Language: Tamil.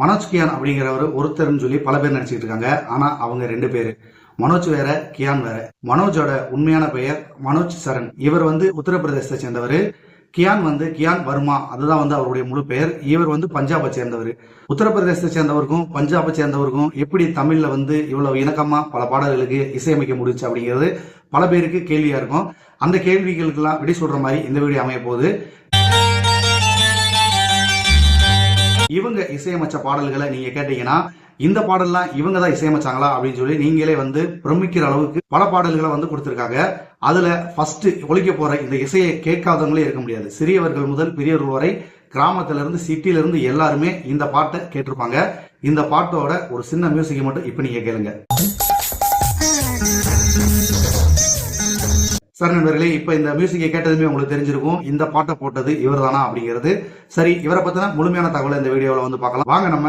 மனோஜ் கியான் அப்படிங்கிறவர் ஒருத்தர்னு சொல்லி பல பேர் நினைச்சிட்டு இருக்காங்க. ஆனா அவங்க ரெண்டு பேர். மனோஜ் வேற கியான் வேற. மனோஜோட உண்மையான பெயர் மனோஜ் சரண். இவர் வந்து உத்தரப்பிரதேசத்தை சேர்ந்தவர். கியான் வந்து கியான் வர்மா அதுதான் வந்து அவருடைய முழு பெயர். இவர் வந்து பஞ்சாபை சேர்ந்தவர். உத்தரப்பிரதேசத்தை சேர்ந்தவருக்கும் பஞ்சாபை சேர்ந்தவருக்கும் எப்படி தமிழ்ல வந்து இவ்வளவு இணக்கமா பல பாடல்களுக்கு இசையமைக்க முடிச்சு அப்படிங்கிறது பல பேருக்கு கேள்வியா இருக்கும். அந்த கேள்விகளுக்கெல்லாம் விடை சொல்ற மாதிரி இந்த வீடியோ அமைய போகுது இவங்க இசையமைச்ச பாடல்களை நீங்க கேட்டீங்கன்னா இந்த பாடல்லாம் இவங்க தான் இசையமைச்சாங்களா அப்படின்னு சொல்லி நீங்களே வந்து பிரமிக்கிற அளவுக்கு பல பாடல்களை வந்து கொடுத்திருக்காங்க. அதுல ஃபர்ஸ்ட் ஒழிக்க போற இந்த இசையை கேட்காதவங்களே இருக்க முடியாது. சிறியவர்கள் முதல் பெரியவர்கள் வரை கிராமத்துல இருந்து சிட்டில இருந்து எல்லாருமே இந்த பாட்டை கேட்டிருப்பாங்க. இந்த பாட்டோட ஒரு சின்ன மியூசிக்கை மட்டும் இப்ப நீங்க கேளுங்க. சார் நண்பர்களே இப்ப இந்த மியூசிக்கை கேட்டதுமே உங்களுக்கு தெரிஞ்சிருக்கும். இந்த பாட்டை போட்டது இவர் தானா அப்படிங்கிறது. சரி இவரை பத்தின முழுமையான தகவலை இந்த வீடியோவில் வந்து பார்க்கலாம். வாங்க நம்ம